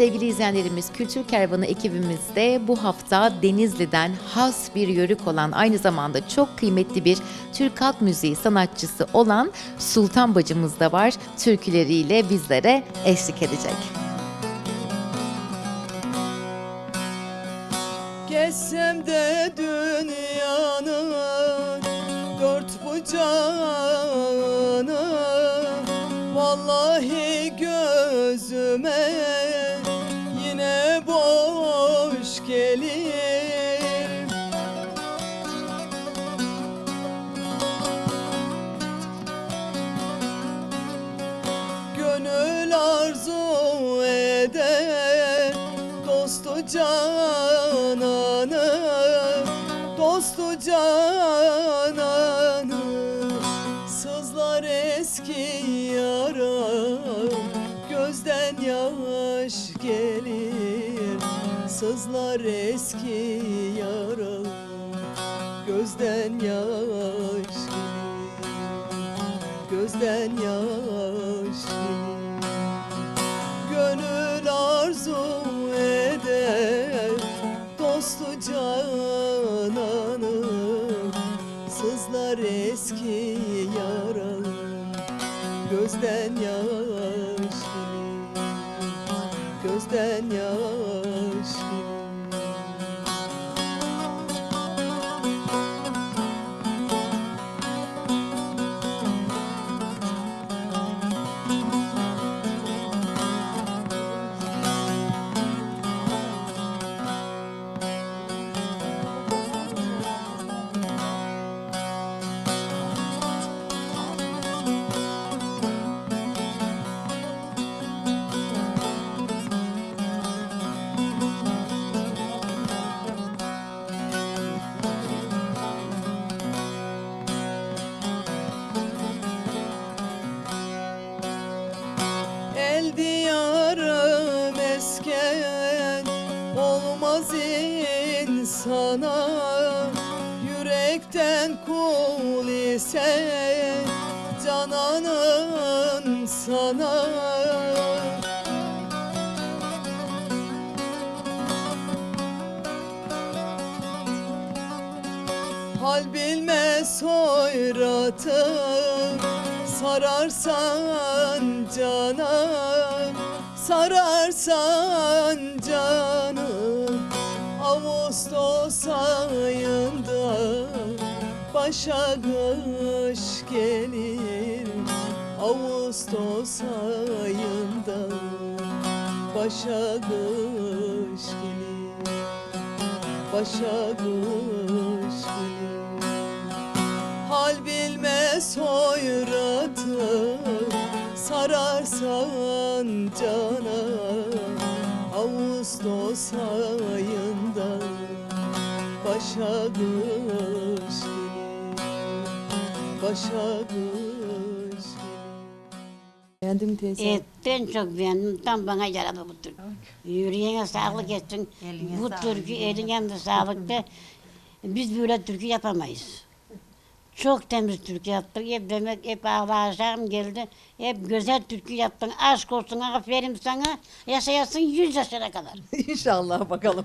Sevgili izleyenlerimiz Kültür Kervanı ekibimizde bu hafta Denizli'den has bir yörük olan aynı zamanda çok kıymetli bir Türk halk müziği sanatçısı olan Sultan bacımız da var. Türküleriyle bizlere eşlik edecek. Gezsem de dünyanın dört bucağını Vallahi gözüme gelir. Gönül arzu eder dostu cananı Dostu cananı. Sızlar eski yaram Gözden yaş gelir Sızlar eski yaram Gözden yaş gelir Gözden yaş gelir Gönül arzu eder Dostu cananı Sızlar eski yaram Gözden yaş gelir Gözden yaş gelir olmaz insana Yürekten kul ise cananın sana. Hal bilmez hoyratı Sararsan cana Sararsan canım Ağustos ayında Başa kış gelir. Ağustos ayında Başa kış gelir. Başa kış gelir. Hal bilmez hoyratı Sararsan cana Ağustos ayında Başa kış gelir Başa kış Beğendim teyze. Evet, ben çok beğendim. Tam bana yaradı bu türkü. Yüreğine sağlık etsin. bu türkü eline de sağlık de. Biz böyle türkü yapamayız. Çok temiz türkü yaptık. Hep demek hep ağlayacağım geldi. Hep güzel türkü yaptın. Aşk olsun aferin sana. Yaşayasın yüz yaşına kadar. İnşallah bakalım.